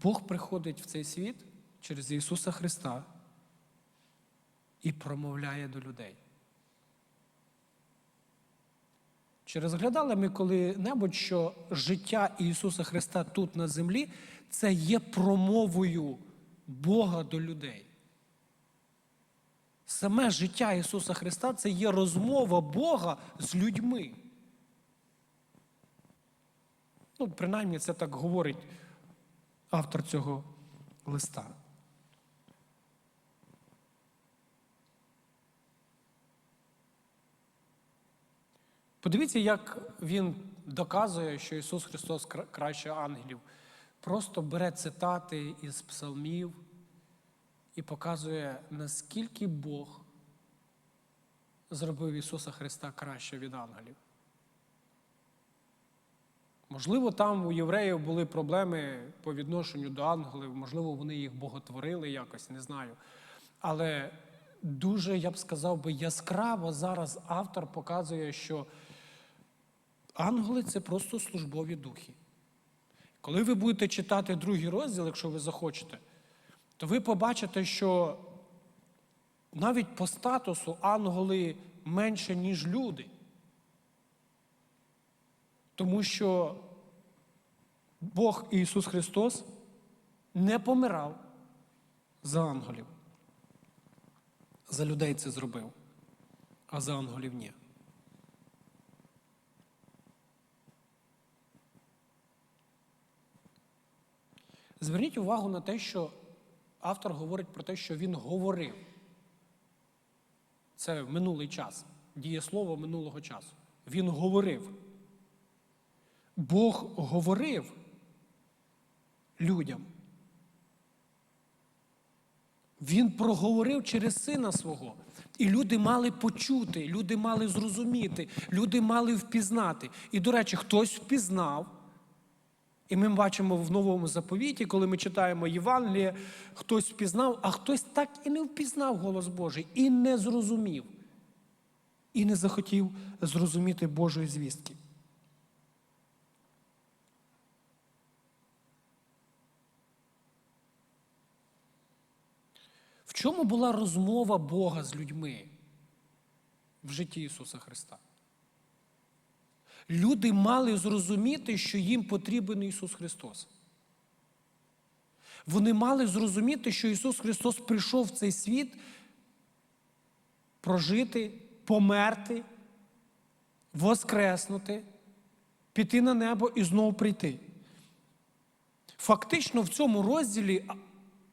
Бог приходить в цей світ через Ісуса Христа і промовляє до людей. Чи розглядали ми коли-небудь, що життя Ісуса Христа тут на землі це є промовою Бога до людей? Саме життя Ісуса Христа це є розмова Бога з людьми. Ну, принаймні, це так говорить автор цього листа. Подивіться, як він доказує, що Ісус Христос краще ангелів. Просто бере цитати із псалмів і показує, наскільки Бог зробив Ісуса Христа краще від ангелів. Можливо, там у євреїв були проблеми по відношенню до ангелів, можливо, вони їх боготворили якось, не знаю. Але дуже, я б сказав би, яскраво зараз автор показує, що ангели це просто службові духи. Коли ви будете читати другий розділ, якщо ви захочете, то ви побачите, що навіть по статусу ангели менше, ніж люди. Тому що Бог Ісус Христос не помирав за ангелів. За людей це зробив, а за ангелів ні. Зверніть увагу на те, що автор говорить про те, що він говорив. Це в минулий час, дієслово минулого часу. Він говорив. Бог говорив людям. Він проговорив через сина свого. І люди мали почути, люди мали зрозуміти, люди мали впізнати. І, до речі, хтось впізнав. І ми бачимо в новому заповіті, коли ми читаємо Євангеліє, хтось впізнав, а хтось так і не впізнав голос Божий, і не зрозумів, і не захотів зрозуміти Божої звістки. В чому була розмова Бога з людьми в житті Ісуса Христа? Люди мали зрозуміти, що їм потрібен Ісус Христос. Вони мали зрозуміти, що Ісус Христос прийшов в цей світ прожити, померти, воскреснути, піти на небо і знову прийти. Фактично в цьому розділі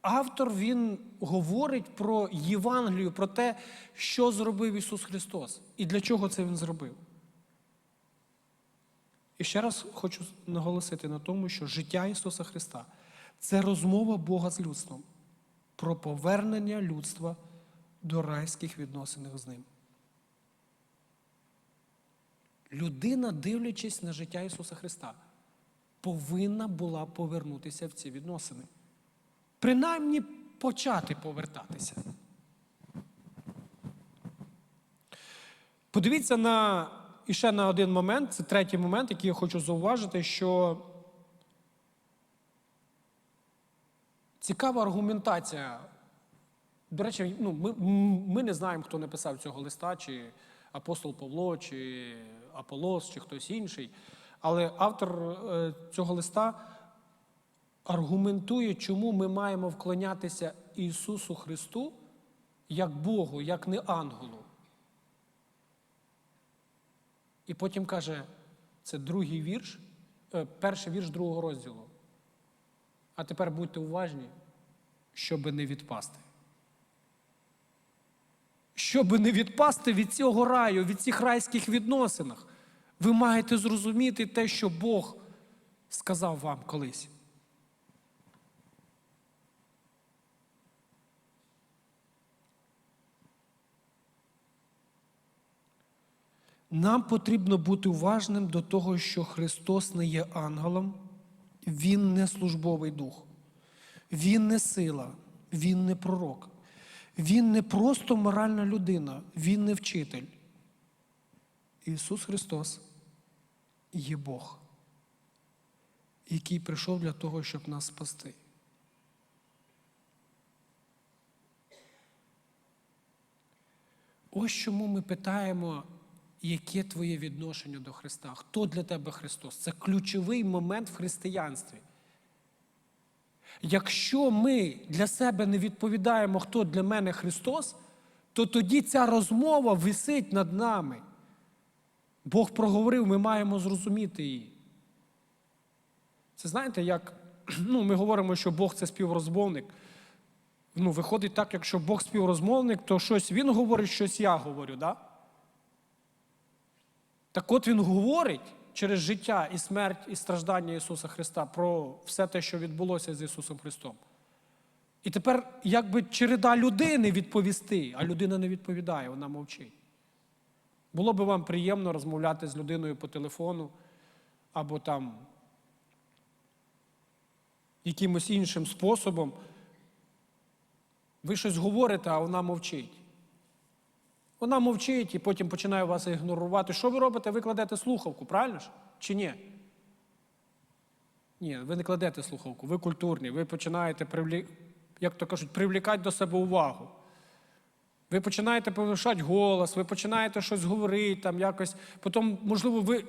автор він говорить про Євангелію, про те, що зробив Ісус Христос і для чого це Він зробив. І ще раз хочу наголосити на тому, що життя Ісуса Христа це розмова Бога з людством про повернення людства до райських відносин з ним. Людина, дивлячись на життя Ісуса Христа, повинна була повернутися в ці відносини. Принаймні почати повертатися. Подивіться на і ще на один момент, це третій момент, який я хочу зауважити, що цікава аргументація. До речі, ну, ми, ми не знаємо, хто написав цього листа, чи апостол Павло, чи Аполос, чи хтось інший. Але автор е, цього листа аргументує, чому ми маємо вклонятися Ісусу Христу як Богу, як не ангелу. І потім каже, це другий вірш, е, перший вірш другого розділу. А тепер будьте уважні, щоби не відпасти. Щоби не відпасти від цього раю, від цих райських відносинах, ви маєте зрозуміти те, що Бог сказав вам колись. Нам потрібно бути уважним до того, що Христос не є ангелом, Він не службовий дух, Він не сила, Він не пророк, Він не просто моральна людина, Він не вчитель. Ісус Христос є Бог, який прийшов для того, щоб нас спасти. Ось чому ми питаємо яке твоє відношення до Христа? Хто для тебе Христос? Це ключовий момент в християнстві. Якщо ми для себе не відповідаємо, хто для мене Христос, то тоді ця розмова висить над нами. Бог проговорив, ми маємо зрозуміти її. Це знаєте, як ну, ми говоримо, що Бог це співрозмовник. Ну, виходить так, якщо Бог співрозмовник, то щось Він говорить, щось я говорю, да? Так от Він говорить через життя і смерть, і страждання Ісуса Христа про все те, що відбулося з Ісусом Христом. І тепер, якби череда людини відповісти, а людина не відповідає, вона мовчить. Було би вам приємно розмовляти з людиною по телефону або там якимось іншим способом. Ви щось говорите, а вона мовчить. Вона мовчить і потім починає вас ігнорувати. Що ви робите? Ви кладете слухавку, правильно ж? Чи ні? Ні, ви не кладете слухавку, ви культурні, ви починаєте, як то кажуть, привлікати до себе увагу. Ви починаєте повишати голос, ви починаєте щось говорити, там якось. Потім, можливо, ви,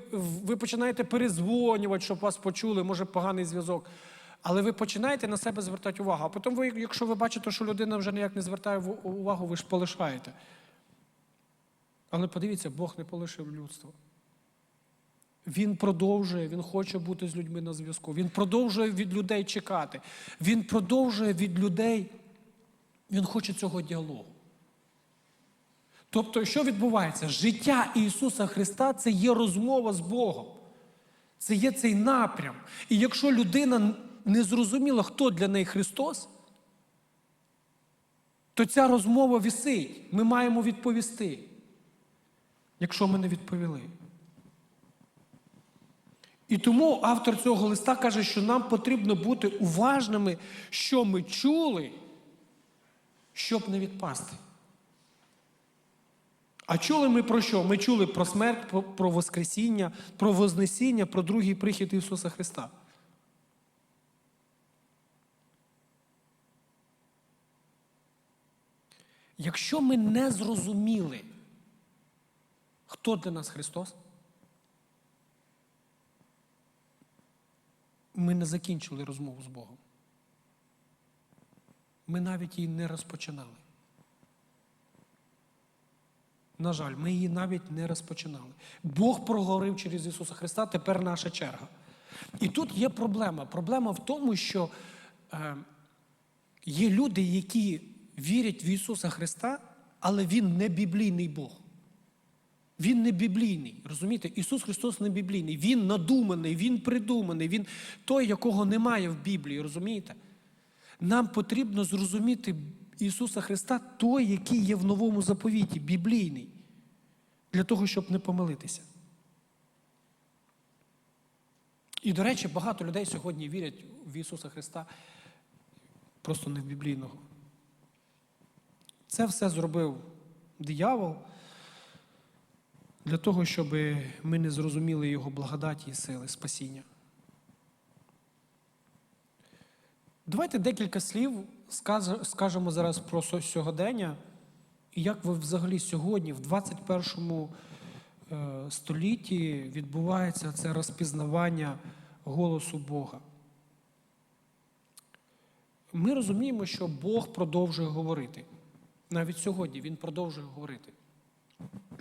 ви починаєте перезвонювати, щоб вас почули, може поганий зв'язок. Але ви починаєте на себе звертати увагу. А потім, ви, якщо ви бачите, що людина вже ніяк не звертає увагу, ви ж полишаєте. Але подивіться, Бог не полишив людство. Він продовжує, він хоче бути з людьми на зв'язку. Він продовжує від людей чекати. Він продовжує від людей, він хоче цього діалогу. Тобто, що відбувається? Життя Ісуса Христа це є розмова з Богом. Це є цей напрям. І якщо людина не зрозуміла, хто для неї Христос, то ця розмова висить. Ми маємо відповісти, якщо ми не відповіли. І тому автор цього листа каже, що нам потрібно бути уважними, що ми чули, щоб не відпасти. А чули ми про що? Ми чули про смерть, про, про Воскресіння, про Вознесіння, про другий прихід Ісуса Христа. Якщо ми не зрозуміли, хто для нас Христос, ми не закінчили розмову з Богом. Ми навіть її не розпочинали. На жаль, ми її навіть не розпочинали. Бог проговорив через Ісуса Христа, тепер наша черга. І тут є проблема. Проблема в тому, що е, є люди, які вірять в Ісуса Христа, але Він не біблійний Бог. Він не біблійний. Розумієте? Ісус Христос не біблійний. Він надуманий, Він придуманий, Він той, якого немає в Біблії. Розумієте? Нам потрібно зрозуміти Ісуса Христа, той, який є в новому заповіті, біблійний, для того, щоб не помилитися. І, до речі, багато людей сьогодні вірять в Ісуса Христа, просто не в біблійного. Це все зробив диявол для того, щоб ми не зрозуміли Його благодаті і сили, спасіння. Давайте декілька слів скажемо зараз про сьогодення. І як ви взагалі сьогодні, в 21 е, столітті, відбувається це розпізнавання голосу Бога. Ми розуміємо, що Бог продовжує говорити. Навіть сьогодні Він продовжує говорити.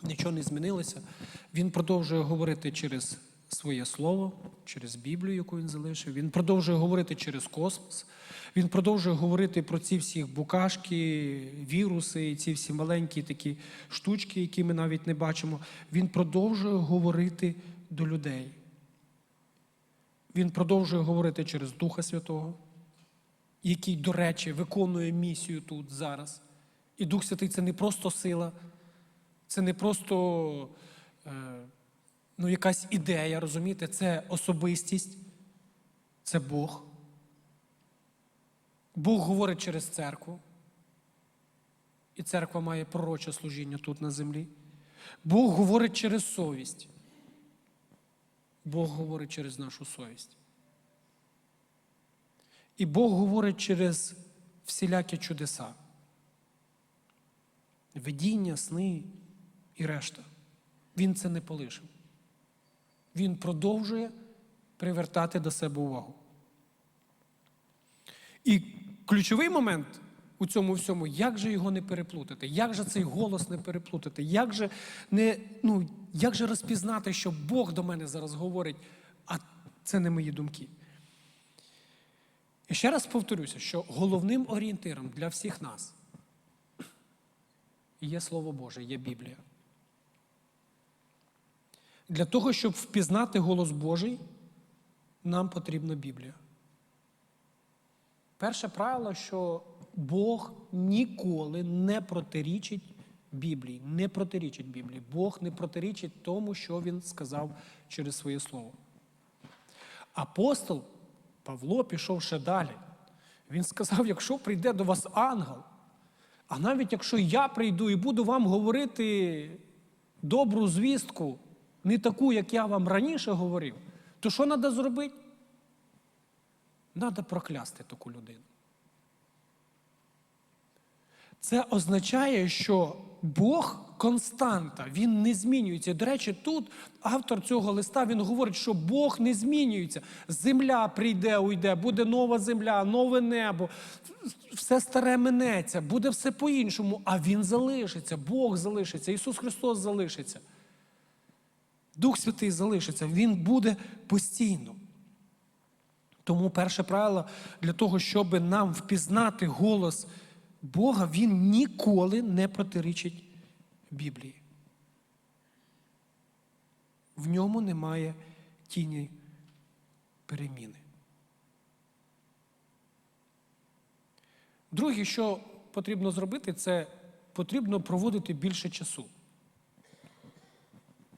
Нічого не змінилося. Він продовжує говорити через своє слово, через Біблію, яку він залишив. Він продовжує говорити через космос. Він продовжує говорити про ці всі букашки, віруси, і ці всі маленькі такі штучки, які ми навіть не бачимо. Він продовжує говорити до людей. Він продовжує говорити через Духа Святого, який, до речі, виконує місію тут зараз. І Дух Святий це не просто сила, це не просто е, ну, якась ідея, розумієте? Це особистість, це Бог. Бог говорить через церкву. І церква має пророче служіння тут на землі. Бог говорить через совість. Бог говорить через нашу совість. І Бог говорить через всілякі чудеса. Видіння, сни, і решта. Він це не полишив. Він продовжує привертати до себе увагу. І ключовий момент у цьому всьому, як же його не переплутати, як же цей голос не переплутати, як же, не, ну, як же розпізнати, що Бог до мене зараз говорить, а це не мої думки. І ще раз повторюся, що головним орієнтиром для всіх нас є Слово Боже, є Біблія. Для того, щоб впізнати голос Божий, нам потрібна Біблія. Перше правило, що Бог ніколи не протирічить Біблії, не протирічить Біблії. Бог не протирічить тому, що Він сказав через своє слово. Апостол Павло пішов ще далі. Він сказав: якщо прийде до вас ангел, а навіть якщо я прийду і буду вам говорити добру звістку, не таку, як я вам раніше говорив, то що треба зробити? Треба проклясти таку людину. Це означає, що Бог константа, він не змінюється. До речі, тут автор цього листа він говорить, що Бог не змінюється. Земля прийде, уйде, буде нова земля, нове небо, все старе минеться, буде все по-іншому, а Він залишиться, Бог залишиться, Ісус Христос залишиться. Дух Святий залишиться, Він буде постійно. Тому перше правило для того, щоб нам впізнати голос Бога, Він ніколи не протирічить Біблії. В ньому немає тіні переміни. Друге, що потрібно зробити, це потрібно проводити більше часу.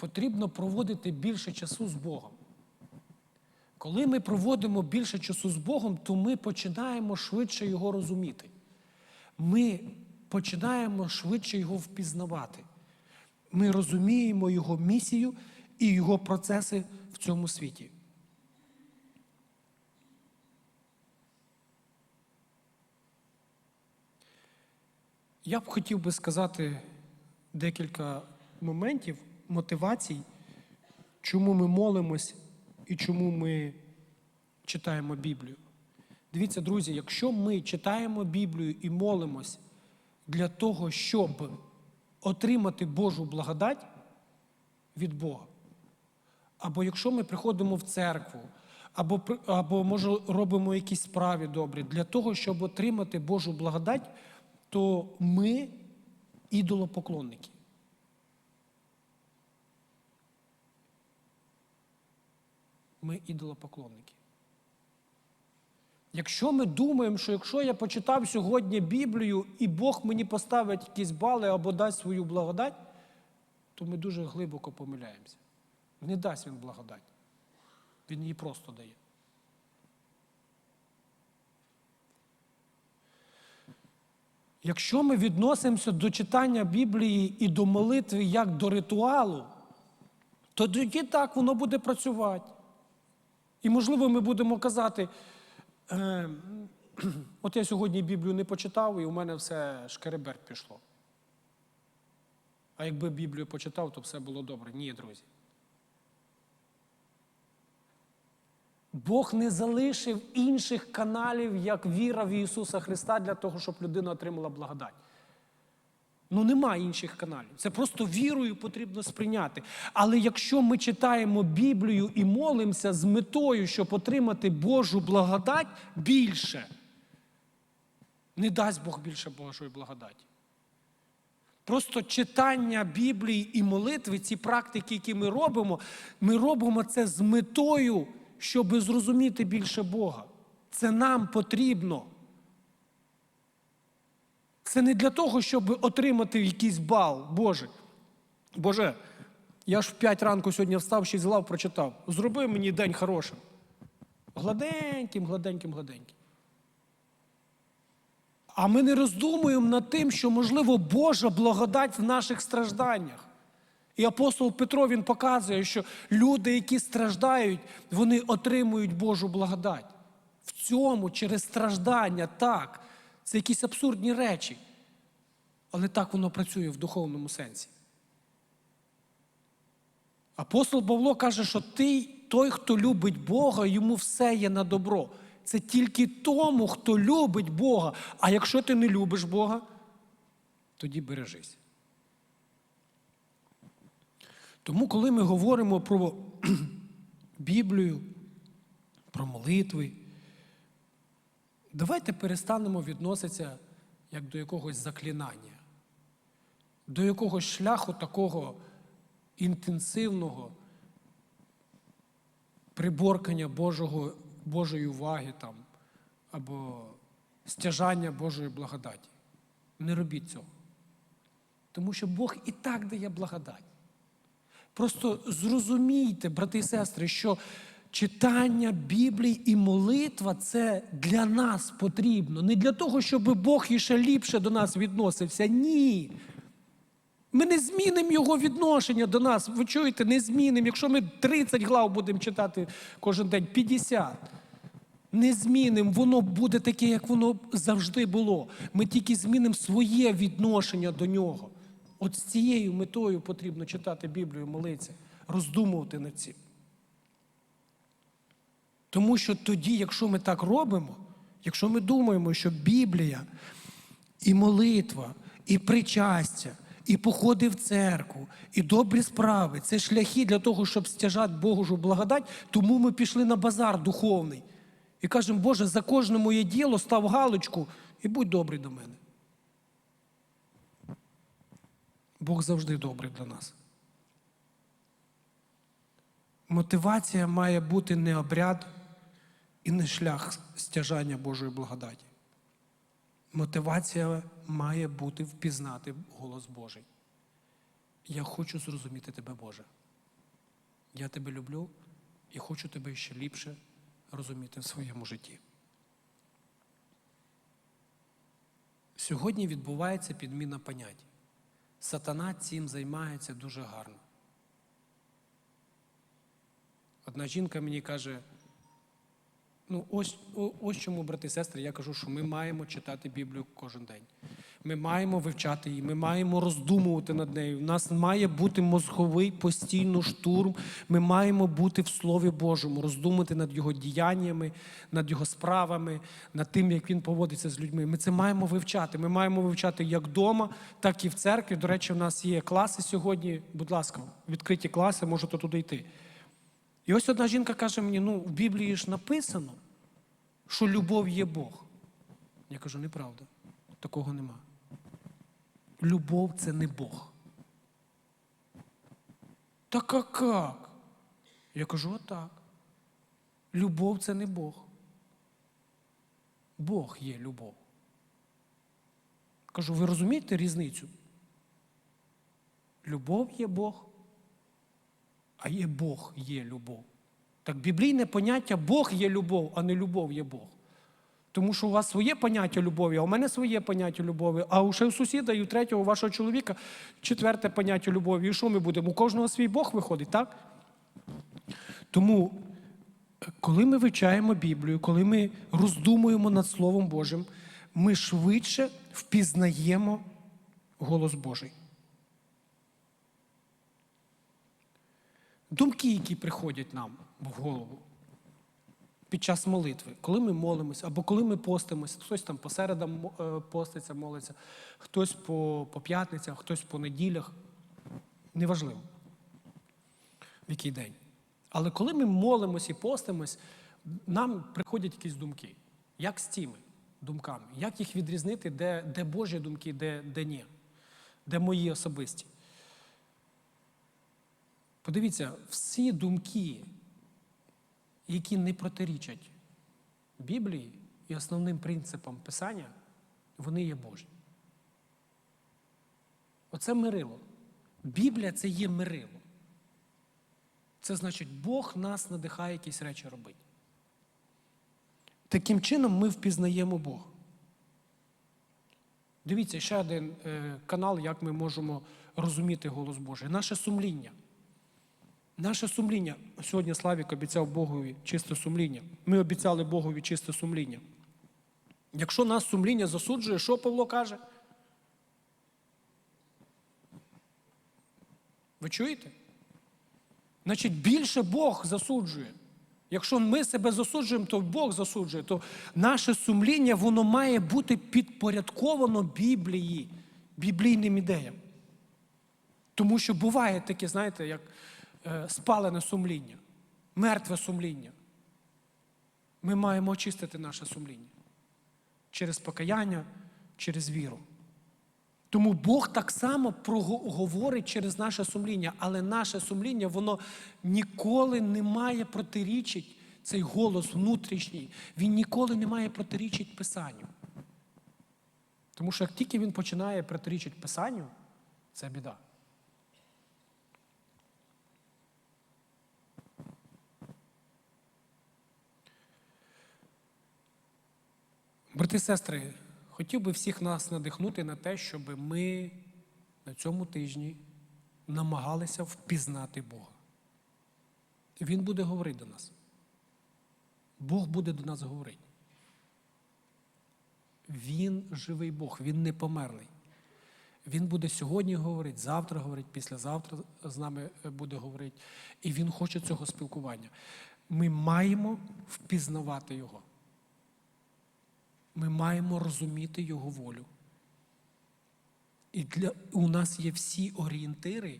Потрібно проводити більше часу з Богом. Коли ми проводимо більше часу з Богом, то ми починаємо швидше Його розуміти. Ми починаємо швидше Його впізнавати. Ми розуміємо Його місію і Його процеси в цьому світі. Я б хотів би сказати декілька моментів, мотивацій, чому ми молимось і чому ми читаємо Біблію. Дивіться, друзі, якщо ми читаємо Біблію і молимось для того, щоб отримати Божу благодать від Бога, або якщо ми приходимо в церкву, або, або може робимо якісь справи добрі для того, щоб отримати Божу благодать, то ми ідолопоклонники. Ми ідолопоклонники. Якщо ми думаємо, що якщо я почитав сьогодні Біблію і Бог мені поставить якісь бали або дасть свою благодать, то ми дуже глибоко помиляємося. Не дасть він благодать. Він її просто дає. Якщо ми відносимося до читання Біблії і до молитви як до ритуалу, то тоді так воно буде працювати. І, можливо, ми будемо казати, е, от я сьогодні Біблію не почитав, і у мене все шкереберть пішло. А якби Біблію почитав, то все було добре. Ні, друзі. Бог не залишив інших каналів, як віра в Ісуса Христа, для того, щоб людина отримала благодать. Ну, нема інших каналів. Це просто вірою потрібно сприйняти. Але якщо ми читаємо Біблію і молимося з метою, щоб отримати Божу благодать більше, не дасть Бог більше Божої благодаті. Просто читання Біблії і молитви, ці практики, які ми робимо, ми робимо це з метою, щоб зрозуміти більше Бога. Це нам потрібно. Це не для того, щоб отримати якийсь бал, Боже. Боже, я ж в 5 ранку сьогодні встав, ще з лав прочитав. Зроби мені день хорошим. Гладеньким, гладеньким, гладеньким. А ми не роздумуємо над тим, що, можливо, Божа благодать в наших стражданнях. І апостол Петро він показує, що люди, які страждають, вони отримують Божу благодать. В цьому через страждання, так, це якісь абсурдні речі. Але так воно працює в духовному сенсі. Апостол Павло каже, що ти, той, хто любить Бога, йому все є на добро. Це тільки тому, хто любить Бога. А якщо ти не любиш Бога, тоді бережись. Тому, коли ми говоримо про Біблію, про молитви, давайте перестанемо відноситися як до якогось заклинання, до якогось шляху такого інтенсивного приборкання Божого, Божої уваги там, або стяжання Божої благодаті. Не робіть цього. Тому що Бог і так дає благодать. Просто зрозумійте, брати і сестри, що читання Біблії і молитва це для нас потрібно. Не для того, щоб Бог іще ліпше до нас відносився. Ні. Ми не змінимо його відношення до нас. Ви чуєте, не змінимо. Якщо ми 30 глав будемо читати кожен день, 50. Не змінимо, воно буде таке, як воно завжди було. Ми тільки змінимо своє відношення до нього. От з цією метою потрібно читати Біблію, молитися, роздумувати над цим. Тому що тоді, якщо ми так робимо, якщо ми думаємо, що Біблія і молитва, і причастя, і походи в церкву, і добрі справи це шляхи для того, щоб стяжати Божу благодать, тому ми пішли на базар духовний. І кажемо, Боже, за кожне моє діло став галочку і будь добрий до мене. Бог завжди добрий для нас. Мотивація має бути не обряд і не шлях стяжання Божої благодаті. Мотивація має бути впізнати голос Божий. Я хочу зрозуміти тебе, Боже. Я тебе люблю і хочу тебе ще ліпше розуміти в своєму житті. Сьогодні відбувається підміна понять. Сатана цим займається дуже гарно. Одна жінка мені каже, ну ось, ось чому, брати і сестри, я кажу, що ми маємо читати Біблію кожен день. Ми маємо вивчати її, ми маємо роздумувати над нею. У нас має бути мозговий постійно штурм. Ми маємо бути в Слові Божому, роздумувати над його діяннями, над його справами, над тим, як він поводиться з людьми. Ми це маємо вивчати. Ми маємо вивчати як вдома, так і в церкві. До речі, в нас є класи сьогодні. Будь ласка, відкриті класи, можете туди йти. І ось одна жінка каже мені: ну, в Біблії ж написано, що любов є Бог. Я кажу, неправда, такого нема. Любов це не Бог. Так а як? Я кажу, отак. Любов це не Бог. Бог є любов. Кажу, ви розумієте різницю? Любов є Бог, а є Бог є любов. Так біблійне поняття Бог є любов, а не любов є Бог. Тому що у вас своє поняття любові, а у мене своє поняття любові, а у ще у сусіда і у третього вашого чоловіка четверте поняття любові. І що ми будемо? У кожного свій Бог виходить, так? Тому, е, коли ми вивчаємо Біблію, коли ми роздумуємо над Словом Божим, ми швидше впізнаємо голос Божий. Думки, які приходять нам в голову під час молитви, коли ми молимося, або коли ми постимося, хтось там по середам е, поститься, молиться, хтось по, по п'ятницях, хтось по неділях. Неважливо, в який день. Але коли ми молимось і постимось, нам приходять якісь думки. Як з цими думками? Як їх відрізнити, де, де Божі думки, де, де ні, де мої особисті? Подивіться, всі думки, які не протирічать Біблії і основним принципам Писання, вони є Божі. Оце мирило. Біблія це є мирило. Це значить, Бог нас надихає якісь речі робити. Таким чином ми впізнаємо Бога. Дивіться, ще один е, канал, як ми можемо розуміти голос Божий. Наше сумління. Наше сумління. Сьогодні Славік обіцяв Богові чисте сумління. Ми обіцяли Богові чисте сумління. Якщо нас сумління засуджує, що Павло каже? Ви чуєте? Значить, більше Бог засуджує. Якщо ми себе засуджуємо, то Бог засуджує, то наше сумління воно має бути підпорядковано Біблії, біблійним ідеям. Тому що буває таке, знаєте, як спалене сумління, мертве сумління. Ми маємо очистити наше сумління через покаяння, через віру. Тому Бог так само говорить через наше сумління, але наше сумління, воно ніколи не має протирічить, цей голос внутрішній, він ніколи не має протирічить Писанню. Тому що як тільки він починає протирічити Писанню, це біда. Брати і сестри, хотів би всіх нас надихнути на те, щоб ми на цьому тижні намагалися впізнати Бога. Він буде говорити до нас. Бог буде до нас говорити. Він живий Бог, він не померлий. Він буде сьогодні говорити, завтра говорити, післязавтра з нами буде говорити. І він хоче цього спілкування. Ми маємо впізнавати Його. Ми маємо розуміти Його волю. І для, у нас є всі орієнтири,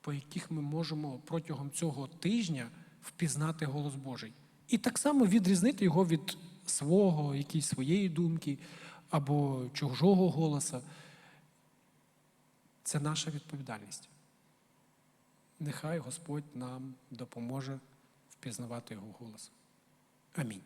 по яких ми можемо протягом цього тижня впізнати голос Божий. І так само відрізнити його від свого, якоїсь своєї думки або чужого голоса. Це наша відповідальність. Нехай Господь нам допоможе впізнавати його голос. Амінь.